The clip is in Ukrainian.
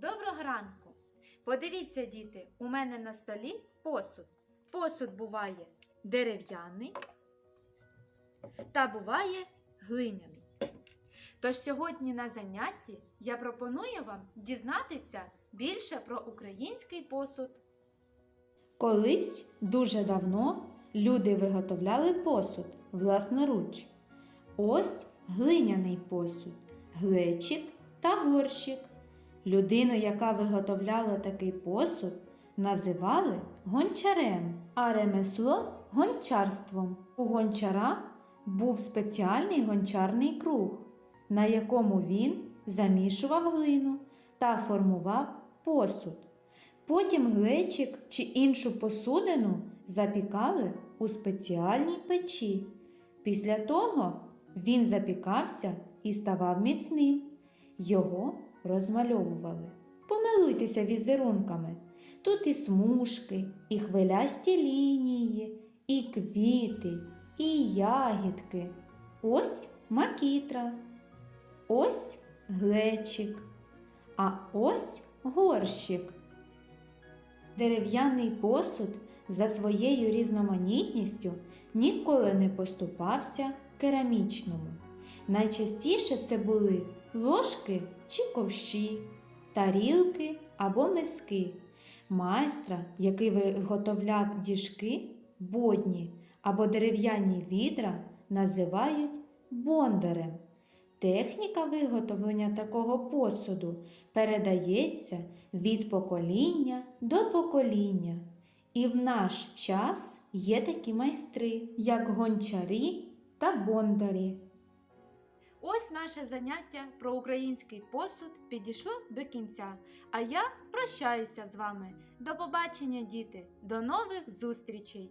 Доброго ранку! Подивіться, діти, у мене на столі посуд. Посуд буває дерев'яний та буває глиняний. Тож сьогодні на занятті я пропоную вам дізнатися більше про український посуд. Колись дуже давно люди виготовляли посуд власноруч. Ось глиняний посуд, глечик та горщик. Людину, яка виготовляла такий посуд, називали гончарем, а ремесло гончарством. У гончара був спеціальний гончарний круг, на якому він замішував глину та формував посуд. Потім глечик чи іншу посудину запікали у спеціальній печі. Після того він запікався і ставав міцним. Його розмальовували. Помилуйтеся візерунками. Тут і смужки, і хвилясті лінії, і квіти, і ягідки. Ось макітра, ось глечик, а ось горщик. Дерев'яний посуд за своєю різноманітністю ніколи не поступався керамічному. Найчастіше це були ложки чи ковші, тарілки або миски. Майстра, який виготовляв діжки, бодні або дерев'яні відра, називають бондарем. Техніка виготовлення такого посуду передається від покоління до покоління. І в наш час є такі майстри, як гончарі та бондарі. Ось наше заняття про український посуд підійшло до кінця. А я прощаюся з вами. До побачення, діти! До нових зустрічей!